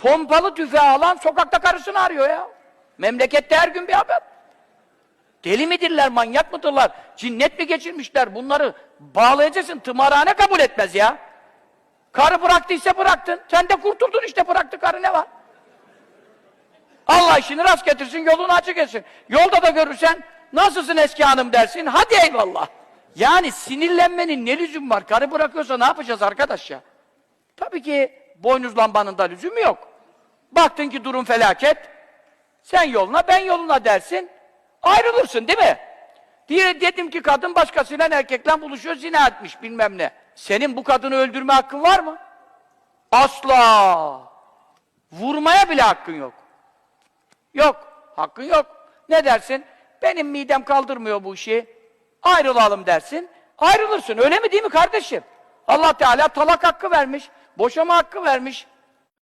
Pompalı tüfeği alan sokakta karısını arıyor ya. Memlekette her gün bir haber. Deli midirler, manyak mıdırlar? Cinnet mi geçirmişler? Bunları bağlayacaksın. Tımarhane kabul etmez ya. Karı bıraktıysa bıraktın. Sen de kurtuldun işte bıraktı karı ne var? Allah işini rast getirsin, yolunu açık etsin. Yolda da görürsen, nasılsın eski hanım dersin, hadi eyvallah. Yani sinirlenmenin ne lüzum var? Karı bırakıyorsa ne yapacağız arkadaş ya? Tabii ki boynuzlanmanın da lüzumu yok. Baktın ki durum felaket, sen yoluna ben yoluna dersin, ayrılırsın değil mi? Diye dedim ki kadın başkasıyla erkekle buluşuyor, zina etmiş bilmem ne. Senin bu kadını öldürme hakkın var mı? Asla! Vurmaya bile hakkın yok. Yok, hakkın yok. Ne dersin? Benim midem kaldırmıyor bu işi. Ayrılalım dersin. Ayrılırsın. Öyle mi değil mi kardeşim? Allah Teala talak hakkı vermiş. Boşama hakkı vermiş.